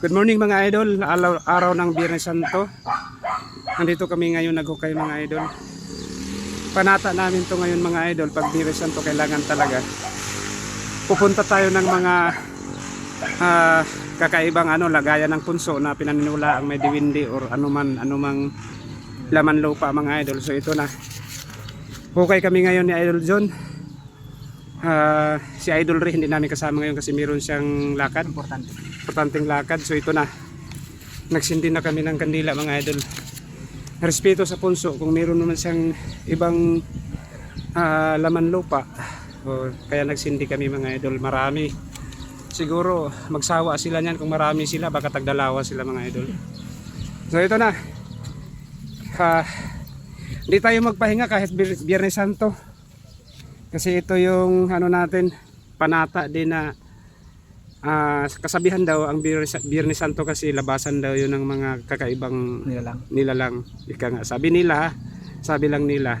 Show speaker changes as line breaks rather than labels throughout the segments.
Good morning mga idol, araw, araw ng Biyernes Santo. Nandito kami ngayon naghukay mga idol. Panata namin to ngayon mga idol, pag Biyernes Santo kailangan talaga. Pupunta tayo ng mga ah, kakaibang ano, lagayan ng punso na pinaniniwala ang may diwindi or anuman, anumang laman lupa mga idol. So ito na. Hukay kami ngayon ni Idol John. Ah, si Idol Ray hindi namin kasama ngayon kasi meron siyang lakad.
Importante.
Importanteng lakad. So ito na. Nagsindi na kami ng kandila mga idol. Respeto sa punso kung meron naman siyang ibang ah, laman lupa. O, kaya nagsindi kami mga idol. Marami. Siguro magsawa sila niyan kung marami sila. Baka tagdalawa sila mga idol. So ito na. Ah, hindi tayo magpahinga kahit Biyernes Santo. Kasi ito yung ano natin, panata din na ah, kasabihan daw ang Biyernes Santo kasi labasan daw yun ng mga kakaibang
Nila lang.
nila lang. Ika nga, sabi nila, sabi lang nila.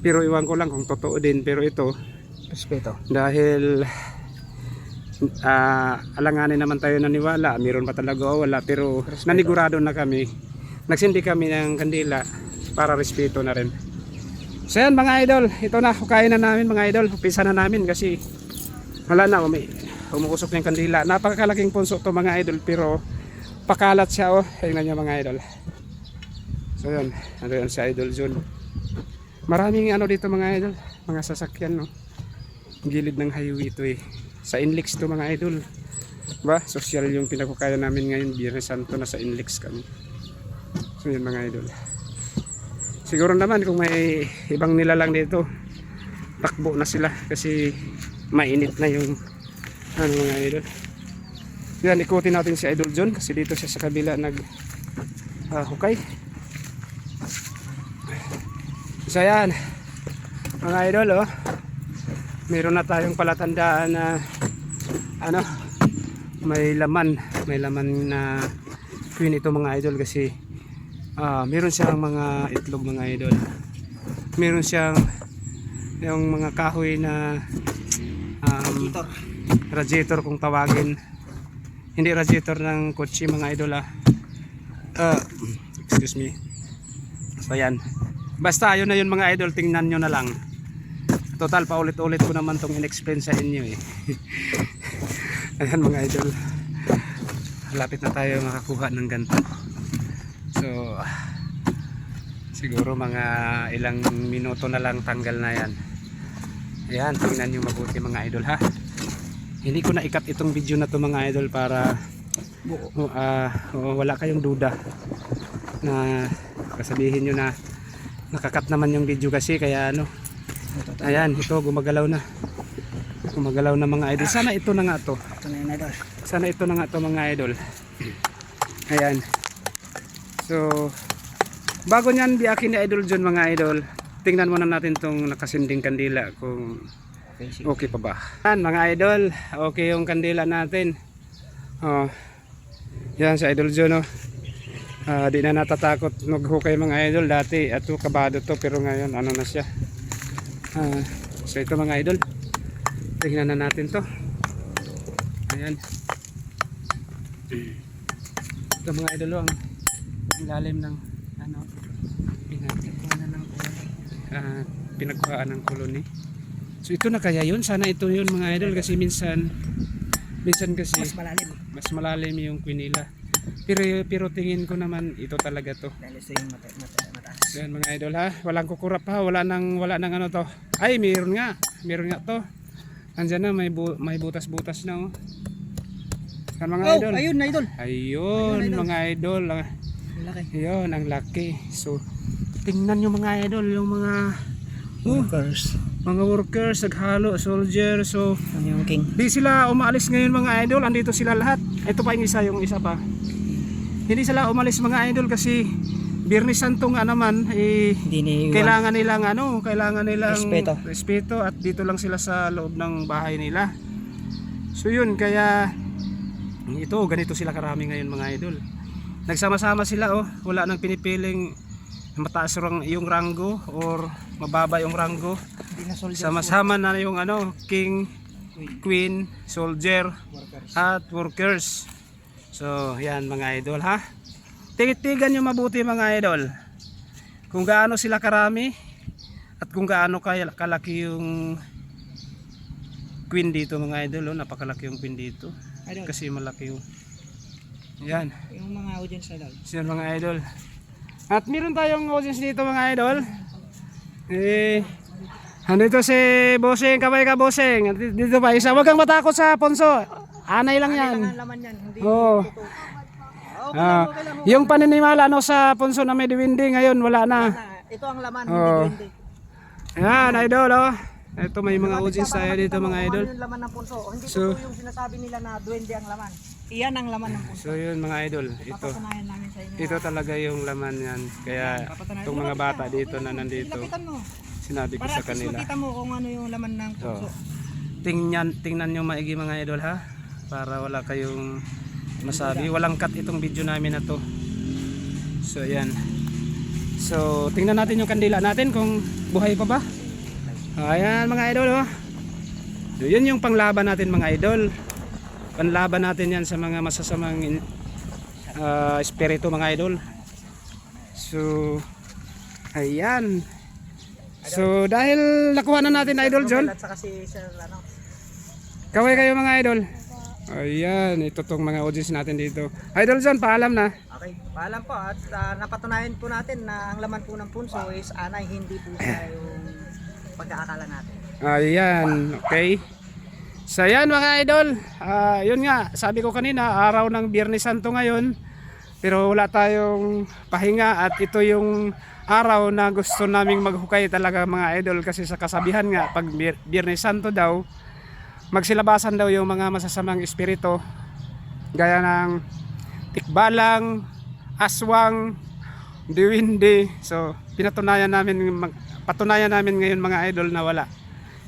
Pero iwan ko lang kung totoo din. Pero ito,
Respeto.
dahil ah, alanganin naman tayo naniwala, meron pa talaga o wala. Pero nanigurado na kami. Nagsindi kami ng kandila para respeto na rin. So yan mga idol, ito na, hukayin na namin mga idol. Upisa na namin kasi wala na, umi umuusok na yung kandila. Napakalaking punso to mga idol pero pakalat siya oh. Tingnan niyo mga idol. So yun, ano yun sa idol zone. Maraming ano dito mga idol, mga sasakyan no. Gilid ng highway ito eh. Sa Inlex to mga idol. Ba, social yung pinakukaya namin ngayon, Biyernes Santo na sa Inlex kami. So yun mga idol. Siguro naman kung may ibang nilalang dito, takbo na sila kasi mainit na yung ano mga idol. Yan, ikutin natin si Idol John kasi dito siya sa kabila nag ah, hukay. So yan, mga idol oh, meron na tayong palatandaan na ano, may laman, may laman na queen ito mga idol kasi ah, meron siyang mga itlog mga idol. Meron siyang yung mga kahoy na um, radiator. kung tawagin. Hindi radiator ng kotse mga idol ah. Ah, excuse me. So yan. Basta ayun na yun mga idol. Tingnan nyo na lang. Total paulit-ulit ko naman tong in-explain sa inyo eh. Ayan mga idol. Lapit na tayo makakuha ng ganito so siguro mga ilang minuto na lang tanggal na yan. Ayan tingnan nyo mabuti mga idol ha? Hindi ko na ikat itong video na to mga idol para uh, uh, wala kayong duda na kasabihin nyo na nakakat naman yung video kasi kaya ano ayan ito gumagalaw na. Gumagalaw na mga idol. Sana ito na nga to. Sana ito na nga to mga idol. Ayan so bago nyan biakin ni idol John mga idol tingnan muna natin tong nakasinding kandila kung
Okay,
pa ba? Yan mga idol, okay yung kandila natin. Oh. Yan sa Idol John oh. Ah, di na natatakot maghukay mga idol dati ato kabado to pero ngayon ano na siya. Ah, so ito mga idol. Tingnan na natin to. Ayan. Ito mga idol oh, ang, ang lalim ng ano pinagkuhaan ng ah, pinagkuhaan ng koloni. So ito na kaya yun. Sana ito yun mga idol kasi minsan minsan kasi
Mas malalim.
mas malalim yung quinila. Pero pero tingin ko naman ito talaga to.
Dahil ito yung mata, mata, mataas.
Yan mga idol ha. Walang kukurap ha. Wala nang wala nang ano to. Ay, meron nga. Meron nga to. Andiyan na may bu- may butas-butas na oh. Yan mga
Oh,
idol.
ayun na, idol.
Ayun,
Ayun, idol.
mga idol. Ah,
laki.
Ayun, ang laki. So, tingnan nyo mga idol, yung mga
Oh. Curse.
mga workers, naghalo, soldier. So,
yung king.
Di sila umalis ngayon mga idol, andito sila lahat. Ito pa yung isa, yung isa pa. Hindi sila umalis mga idol kasi Birnis Santo nga naman, eh,
Hindi
kailangan nilang ano, kailangan nilang
Respeto.
respeto at dito lang sila sa loob ng bahay nila. So yun, kaya ito, ganito sila karami ngayon mga idol. Nagsama-sama sila oh, wala nang pinipiling mataas rang yung ranggo or mababa yung ranggo. Sama-sama na yung ano, king,
Queen.
soldier,
Workers.
at workers. So, yan mga idol ha. Tingitigan nyo mabuti mga idol. Kung gaano sila karami at kung gaano kaya kalaki yung queen dito mga idol. Oh, napakalaki yung queen dito. Kasi malaki yung yan.
yung mga audience idol.
Yan mga idol. At meron tayong audience dito mga idol. Eh, andito si Boseng, kamay ka Boseng. Dito pa isa. Huwag kang matakot sa ponso. Anay lang yan.
Ang laman yan, hindi
Oo.
totoo. Okay,
Ah,
okay lang.
yung paninimala no sa punso na may diwindi ngayon wala na.
Na, ito ang laman,
Oo.
hindi duwende.
Yan idol oh. Ito may mga audience tayo dito mga idol.
Ano yung laman ng punso? Hindi
So-
totoo yung sinasabi nila na duwende ang laman. Iyan ang laman ng punso.
So yun mga idol, ito. Ito talaga yung laman yan. Kaya itong mga bata dito na nandito, sinabi ko
Para
sa kanila.
makita mo kung ano yung laman ng punso.
Tingnan, tingnan nyo maigi mga idol ha. Para wala kayong masabi. Walang cut itong video namin na to. So yan. So tingnan natin yung kandila natin kung buhay pa ba. Ayan mga idol oh. So, yun yung panglaban natin mga idol. Panlaban natin yan sa mga masasamang ah, espiritu mga idol. So ayan. So dahil nakuha na natin idol John.
Ano,
Kaway kayo mga idol. Ayan, ito tong mga audience natin dito. Idol John, paalam na.
Okay, paalam po at ah, napatunayan po natin na ang laman po ng punso is anay, hindi po siya yung pagkaakala natin.
Ayan, okay. So ayan mga idol, Ah, yun nga, sabi ko kanina, araw ng Biyernes Santo ngayon. Pero wala tayong pahinga at ito yung araw na gusto naming maghukay talaga mga idol kasi sa kasabihan nga, pag Biyernes Santo daw, magsilabasan daw yung mga masasamang espiritu gaya ng tikbalang, aswang, diwindi. So, pinatunayan namin mag- patunayan namin ngayon mga idol na wala.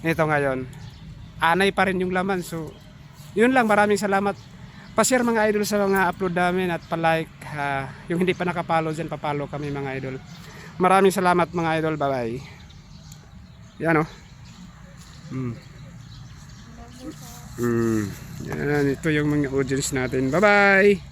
Ito ngayon. Anay pa rin yung laman. So, yun lang. Maraming salamat. Pa-share mga idol sa mga upload namin at pa-like. ah, yung hindi pa nakapalo dyan, papalo kami mga idol. Maraming salamat mga idol. Bye-bye. Yan o. Mm. Mm. Yan, ito yung mga audience natin. Bye-bye.